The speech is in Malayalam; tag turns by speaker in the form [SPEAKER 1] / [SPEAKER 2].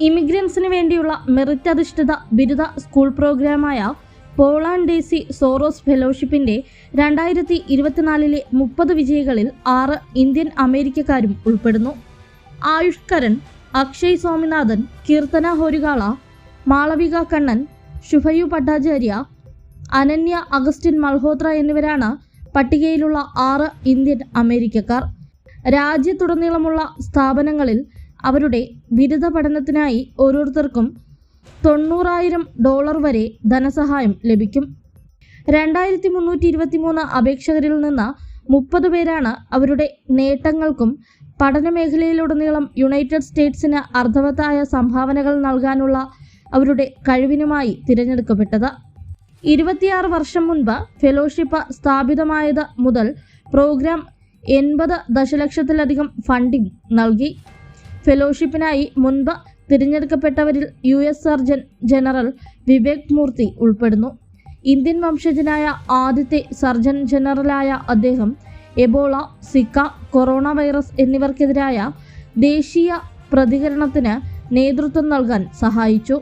[SPEAKER 1] ഇമിഗ്രൻസിന് വേണ്ടിയുള്ള മെറിറ്റ് അധിഷ്ഠിത ബിരുദ സ്കൂൾ പ്രോഗ്രാമായ പോളാൻഡേസി സോറോസ് ഫെലോഷിപ്പിന്റെ രണ്ടായിരത്തി ഇരുപത്തിനാലിലെ മുപ്പത് വിജയികളിൽ ആറ് ഇന്ത്യൻ അമേരിക്കക്കാരും ഉൾപ്പെടുന്നു. ആയുഷ്കരൻ അക്ഷയ് സ്വാമിനാഥൻ കീർത്തന ഹോരികാള മാളവിക കണ്ണൻ ശുഭയു ഭട്ടാചാര്യ അനന്യ അഗസ്റ്റിൻ മൽഹോത്ര എന്നിവരാണ് പട്ടികയിലുള്ള ആറ് ഇന്ത്യൻ അമേരിക്കക്കാർ. രാജ്യത്തുടനീളമുള്ള സ്ഥാപനങ്ങളിൽ അവരുടെ ബിരുദ പഠനത്തിനായി ഓരോരുത്തർക്കും തൊണ്ണൂറായിരം ഡോളർ വരെ ധനസഹായം ലഭിക്കും. രണ്ടായിരത്തി മുന്നൂറ്റി ഇരുപത്തിമൂന്ന് അപേക്ഷകരിൽ നിന്ന് മുപ്പത് പേരാണ് അവരുടെ നേട്ടങ്ങൾക്കും പഠന മേഖലയിലുടനീളം യുണൈറ്റഡ് സ്റ്റേറ്റ്സിന് അർത്ഥവത്തായ സംഭാവനകൾ നൽകാനുള്ള അവരുടെ കഴിവിനുമായി തിരഞ്ഞെടുക്കപ്പെട്ടത്. ഇരുപത്തിയാറ് വർഷം മുൻപ് ഫെലോഷിപ്പ് സ്ഥാപിതമായത് മുതൽ പ്രോഗ്രാം എൺപത് ദശലക്ഷത്തിലധികം ഫണ്ടിംഗ് നൽകി. ഫെലോഷിപ്പിനായി മുൻപ് തിരഞ്ഞെടുക്കപ്പെട്ടവരിൽ U S surgeon general Vivek Murthy ഉൾപ്പെടുന്നു. ഇന്ത്യൻ വംശജനായ ആദ്യത്തെ സർജൻ ജനറലായ അദ്ദേഹം എബോള സിക്ക കൊറോണ വൈറസ് എന്നിവർക്കെതിരായ ദേശീയ പ്രതികരണത്തിന് നേതൃത്വം നൽകാൻ സഹായിച്ചു.